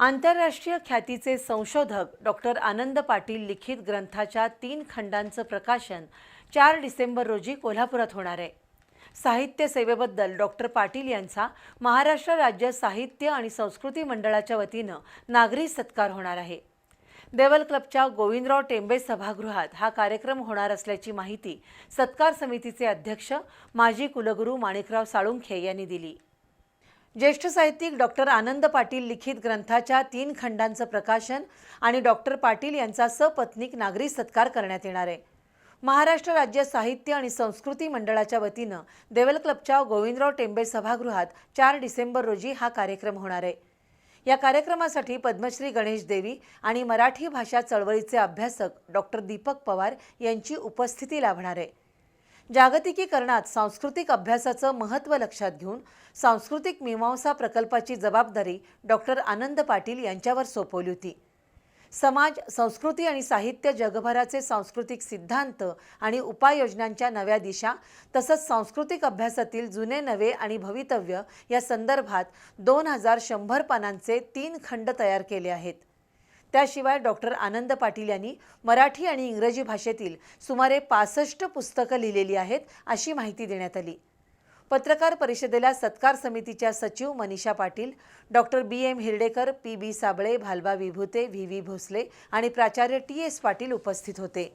आंतरराष्ट्रीय ख्यातीचे संशोधक डॉक्टर आनंद पाटील लिखित ग्रंथाच्या तीन खंडांचं प्रकाशन चार डिसेंबर रोजी कोल्हापुरात होणार आहे. साहित्य सेवेबद्दल डॉक्टर पाटील यांचा महाराष्ट्र राज्य साहित्य आणि संस्कृती मंडळाच्या वतीनं नागरी सत्कार होणार आहे. देवल क्लबच्या गोविंदराव टेंबे सभागृहात हा कार्यक्रम होणार असल्याची माहिती सत्कार समितीचे अध्यक्ष माजी कुलगुरू माणिकराव साळुंखे यांनी दिली. ज्येष्ठ साहित्यिक डॉक्टर आनंद पाटील लिखित ग्रंथाच्या तीन खंडांचं प्रकाशन आणि डॉक्टर पाटील यांचा सपत्नीक नागरी सत्कार करण्यात येणार आहे. महाराष्ट्र राज्य साहित्य आणि संस्कृती मंडळाच्या वतीनं देवल क्लबच्या गोविंदराव टेंबे सभागृहात चार डिसेंबर रोजी हा कार्यक्रम होणार आहे. या कार्यक्रमासाठी पद्मश्री गणेश देवी आणि मराठी भाषा चळवळीचे अभ्यासक डॉक्टर दीपक पवार यांची उपस्थिती लाभणार आहे. जागतिकीकरणात सांस्कृतिक अभ्यासाचं महत्त्व लक्षात घेऊन सांस्कृतिक मीमांसा प्रकल्पाची जबाबदारी डॉक्टर आनंद पाटील यांच्यावर सोपवली होती. समाज संस्कृती आणि साहित्य जगभराचे सांस्कृतिक सिद्धांत आणि उपाययोजनांच्या नव्या दिशा तसंच सांस्कृतिक अभ्यासातील जुने नवे आणि भवितव्य या संदर्भात दोन हजार शंभर पानांचे तीन खंड तयार केले आहेत. त्याशिवाय डॉक्टर आनंद पाटील यांनी मराठी आणि इंग्रजी भाषेतील सुमारे पासष्ट पुस्तकं लिहिलेली आहेत अशी माहिती देण्यात आली. पत्रकार परिषदेला सत्कार समितीच्या सचिव Manisha Patil doctor B M Hirdekar P B Sable Bhalba Vibhute V V Bhosale आणि प्राचार्य टी एस पाटील उपस्थित होते.